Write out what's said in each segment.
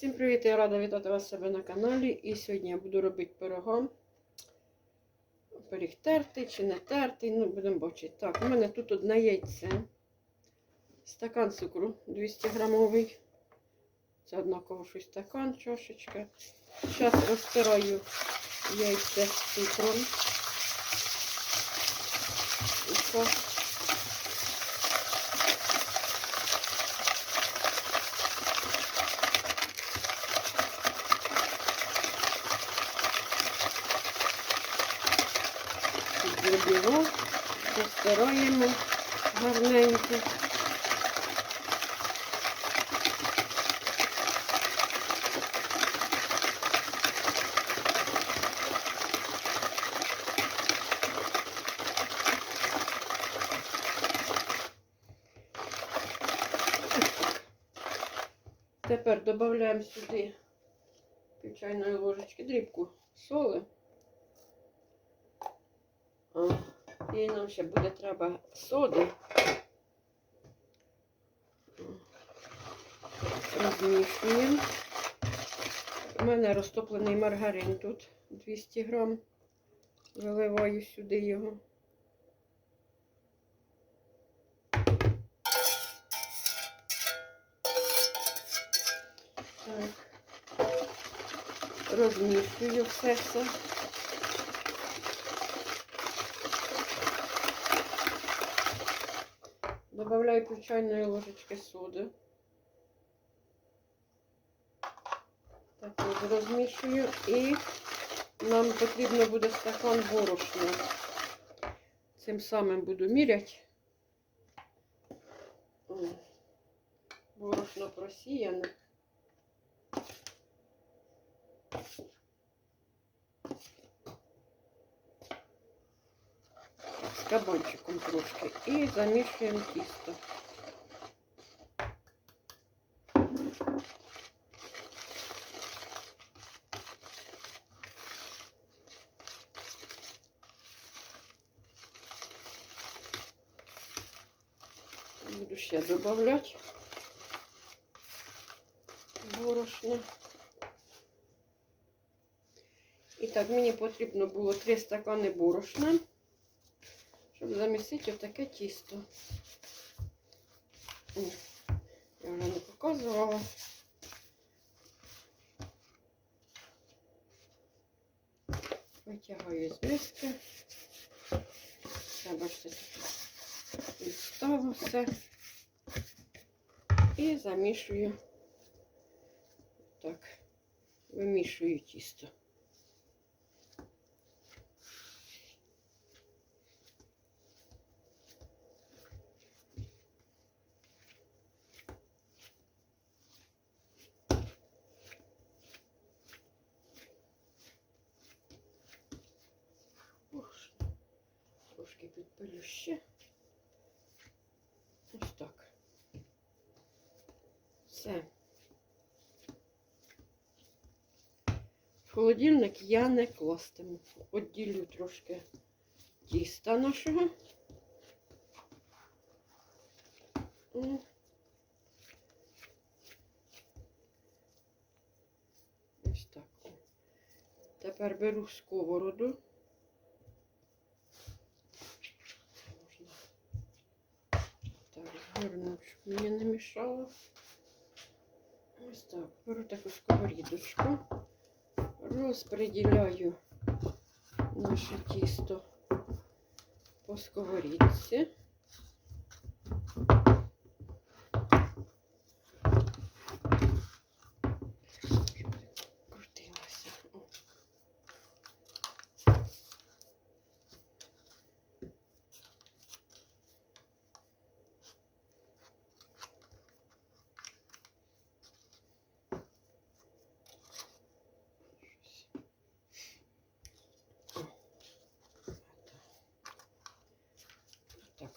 Всім привіт! Я рада вітати вас себе на каналі. І сьогодні я буду робити пирога. Пиріг тертий чи не тертий, ну будемо бачити. Так, у мене тут одне яйце, стакан цукру 200 грамовий. Це однаково щось стакан, чашечка. Зараз розтираю яйце з цукром. І що? Тут білок, розтираємо гарненько. Тепер додаємо сюди пів чайної ложечки дрібку соли. І нам ще буде треба соди. Розмішуємо. У мене розтоплений маргарин тут 200 грам. Виливаю сюди його. Так. Розмішую все це. Добавляю пів чайної ложечки соди. Так от розмішую і нам потрібно буде стакан борошна. Цим самим буду міряти. Борошно просіяне. кабанчиком трошки і замішуємо тісто. Буду ще додавати борошно. І так, мені потрібно було 3 стакани борошна щоб Замісити отаке тісто. Я вже не показувала. Витягаю з миски. Це, бачите, тут відставу все. І замішую. Так, вимішую тісто. Підпилю ще. Ось так. Все. В холодильник я не кластиму. Одділю трошки тіста нашого. Ось так. Тепер беру сковороду. Щоб мені не мішало. Ось так. Беру таку сковорідочку, розподіляю наше тісто по сковорідці.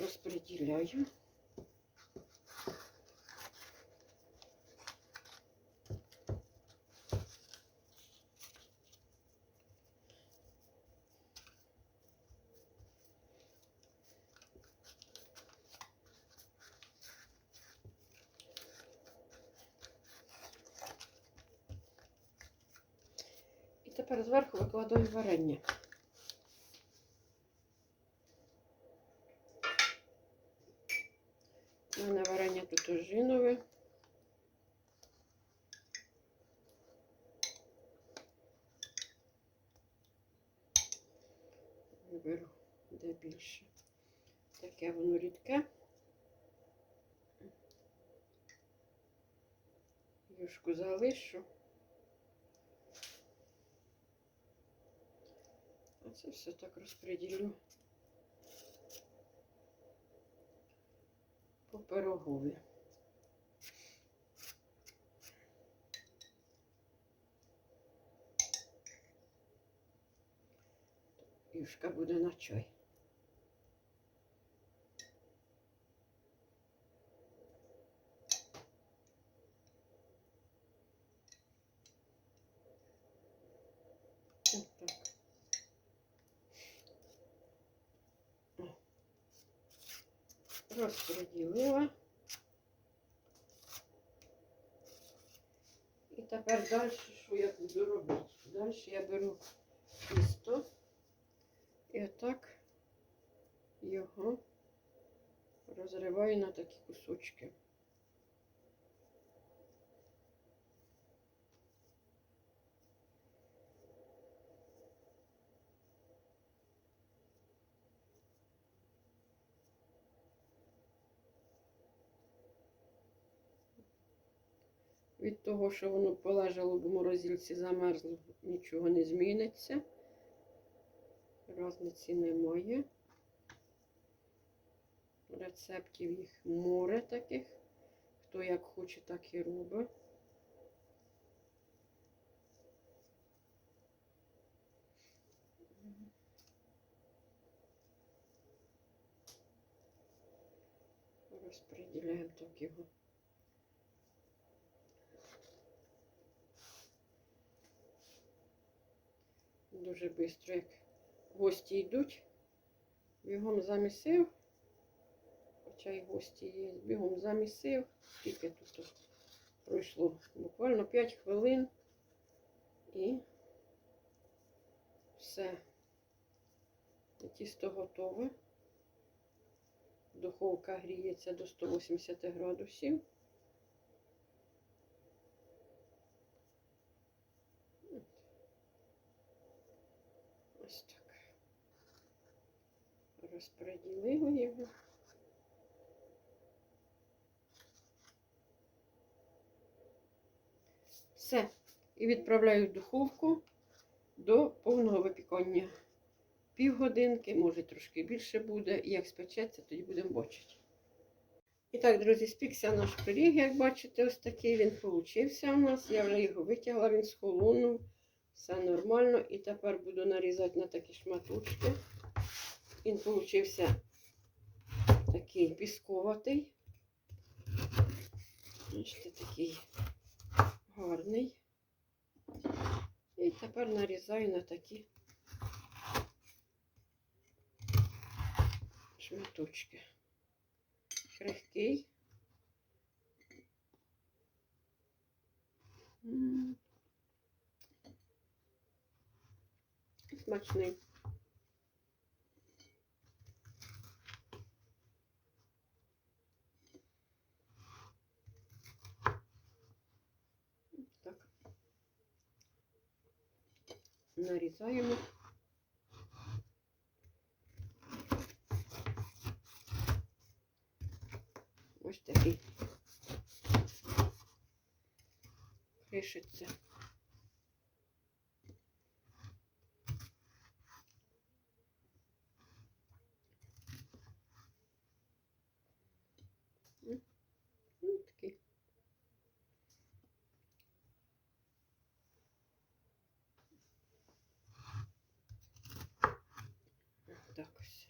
розподіляю. Тепер зверху викладаю варення. Тут ожинове. Виберу де більше. Таке воно рідке. Юшку залишу. А це все так розподілю по пирогові. Юшка буде на чай. Розподілила. І тепер далі, що я буду робити? Далі я беру тісто і отак його розриваю на такі кусочки. Від того, що воно полежало в морозильці, замерзло, нічого не зміниться. Разниці немає. Рецептів їх море таких. Хто як хоче, так і робить. Розподіляємо так його. Дуже швидко, як гості йдуть, бігом замісив. Хоча й гості є, бігом замісив. Скільки тут пройшло? Буквально 5 хвилин і все. Тісто готове. Духовка гріється до 180 градусів. Ось так. Розподілили його. Все. І відправляю в духовку до повного випікання. Півгодинки, може трошки більше буде. І як спечеться, тоді будемо бачити. І так, друзі, спікся наш пиріг, як бачите, ось такий він получився у нас. Я вже його витягла, він схолонув. Все нормально. І тепер буду нарізати на такі шматочки. Він получився такий пісковатий. Бачите, такий гарний. І тепер нарізаю на такі шматочки. Крихкий. М. Смачний. Так. Нарізаємо. Ось такий. Кришиться. М, ну, такий. Так ось.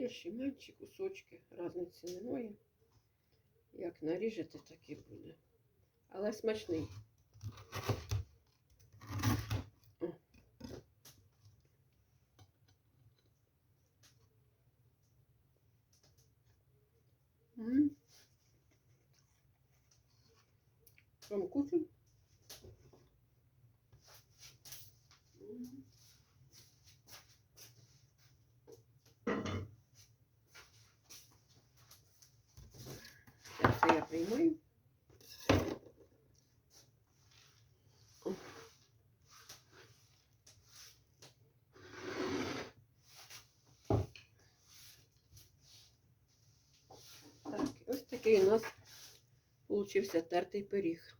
Більші, менші кусочки, різниці немає. Як наріжете, так і буде. Але смачний. Вам кучу? Зараз це я приймаю. Так, ось такий у нас получився тертий пиріг.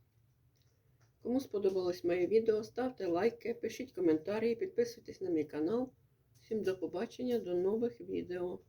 Кому сподобалось моє відео, ставте лайки, пишіть коментарі, підписуйтесь на мій канал. Всім до побачення, до нових відео.